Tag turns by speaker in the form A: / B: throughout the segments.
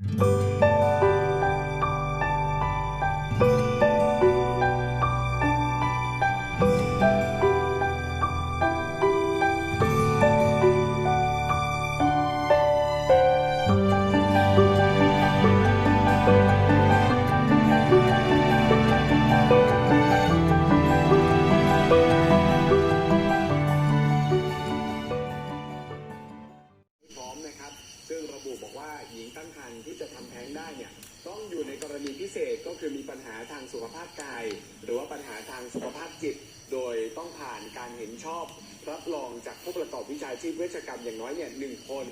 A: พ ญิงตั้งครรภ์ที่จะทำแท้งได้เนี่ย ต้องอยู่ในกรณีพิเศษก็คือมีปัญหาทางสุขภาพกาย หรือว่าปัญหาทางสุขภาพจิต โดยต้องผ่านการเห็นชอบรับรองจากผู้ประกอบวิชาชีพเวชกรรมอย่างน้อยเนี่ยหนึ่งคน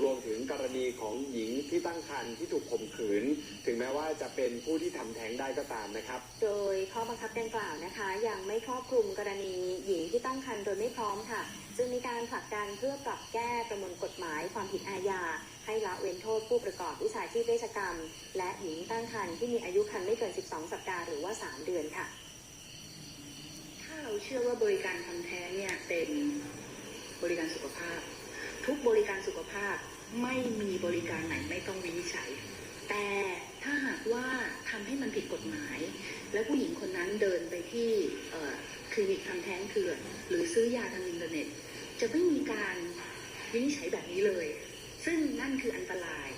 A: รวมถึงกรณีของหญิงที่ตั้งครรภ์ที่ถูกข่มขืน ถึงแม้ว่าจะเป็นผู้ที่ทำแท้งได้ก็ตามนะครับ
B: โดยข้อบังคับดังกล่าวนะคะ ยังไม่ครอบคลุมกรณีหญิงที่ตั้งครรภ์โดยไม่พร้อมค่ะ จึงมีการผลักดันเพื่อปรับแก้ประมวลกฎหมายความผิดอาญาให้ละเว้นโทษผู้ประกอบวิชาชีพเวชกรรม และหญิงตั้งครรภ์ที่มีอายุครรภ์ไม่เกิน 12 สัปดาห์หรือว่า 3 เดือนค่ะ
C: ถ้าเราเชื่อว่าบริการทำแท้งเนี่ยเป็นบริการสุขภาพ ทุกบริการสุขภาพไม่มีบริการไหนไม่ต้องวินิจฉัย แต่ถ้าหากว่าทำให้มันผิดกฎหมาย แล้วผู้หญิงคนนั้นเดินไปที่คลินิกทำแท้งเถื่อนหรือซื้อยาทางอินเทอร์เน็ต จะไม่มีการวินิจฉัยแบบนี้เลย ซึ่งนั่นคืออันตราย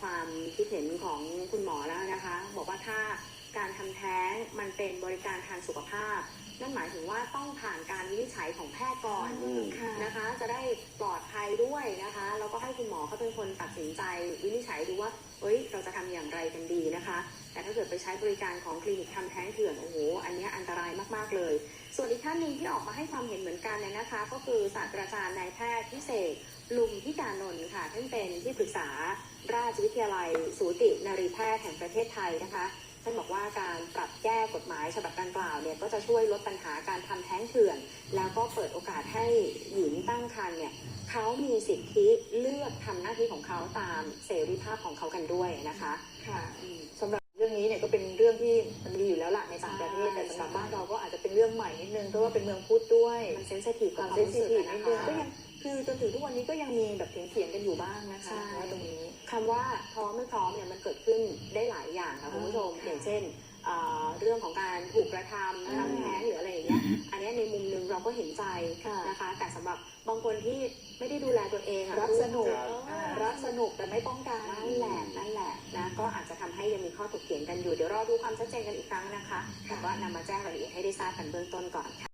B: ความคิดเห็นของคุณหมอแล้วนะคะ บอกว่าถ้าการทำแท้งมันเป็นบริการทางสุขภาพ นั่นหมายถึงว่าต้องผ่านการวินิจฉัยของแพทย์ก่อน
A: อืม
B: นะคะ จะได้ปลอดภัยด้วยนะคะแล้วก็ให้คุณหมอเขาเป็นคนตัดสินใจวินิจฉัยดูว่าเอ้ย เราจะทำอย่างไรกันดีนะคะ แต่ถ้าเกิดไปใช้บริการของคลินิกทำแท้งเถื่อนโอ้โหอันเนี้ยอันตรายมากๆเลย ส่วนอีกท่านหนึ่งที่ออกมาให้ความเห็นเหมือนกันเนี่ยนะคะ ก็คือศาสตราจารย์นายแพทย์พิเศษลุมพิการนนท์ค่ะท่านเป็นที่ปรึกษาราชวิทยาลัย สูตินรีแพทย์แห่งประเทศไทยนะคะท่านบอกว่าการปรับแก้กฎหมายฉบับดังกล่าวเนี่ยก็จะช่วยลดปัญหาการทำแท้งเถื่อน แล้วก็เปิดโอกาสให้หญิงตั้งครรภ์เนี่ยเขามีสิทธิเลือกทำหน้าที่ของเขาตามเสรีภาพของเขากันด้วยนะคะ
D: ค่ะ
B: อืม
D: สำหรับเรื่องนี้เนี่ยก็เป็นเรื่องที่มันมีอยู่แล้วล่ะในต่างประเทศ
B: ใช่
D: แต่สำหรับบ้านเราก็อาจจะเป็นเรื่องใหม่นิดนึงเพราะว่าเป็นเมืองพุทธด้วย
B: มันเซนซิทีฟ
D: ค
B: กับ
D: วาม
B: ความ
D: เซน
B: รู้
D: ซิ
B: สึก
D: ทีฟ
B: อะ
D: นิ
B: นะ
D: ดนึง
B: คะ
D: ก็ยังคือจนถึงทุกวันนี้ก็ยังมีแบบเถียงๆกันอยู่บ้างนะคะ
B: ใช่
D: ว่าตรงนี้
B: คำว่าพร้อมไม่พร้อมเนี่ยมันเกิดขึ้นได้หลายอย่างค่ะคุณผู้ชม
D: ค่ะ
B: อย่างเช่น เอ่อเรื่องของการถูกกระทำ
D: อืม
B: ทำแท้งหรืออะไรอย่างเงี้ยอันเนี้ยในมุมหนึงเราก็เห็นใจ
D: ค่ะ
B: นะคะ แต่สำหรับบางคนที่ไม่ได้ดูแลตัวเองอะ
D: รักสนุก
B: เออ
D: อ่ารักสนุกแต่ไม่ป้องกัน
B: นั่นแหละนั่นแหละนะก็อาจจะทำให้ยังมีข้อถกเถียงกันอยู่เดี๋ยวรอดูความชัดเจนกันอีกครั้งนะคะแต่ว่านำมาแจ้งรายละเอียดให้ได้ทราบกันเบื้องต้นก่อนค่ะ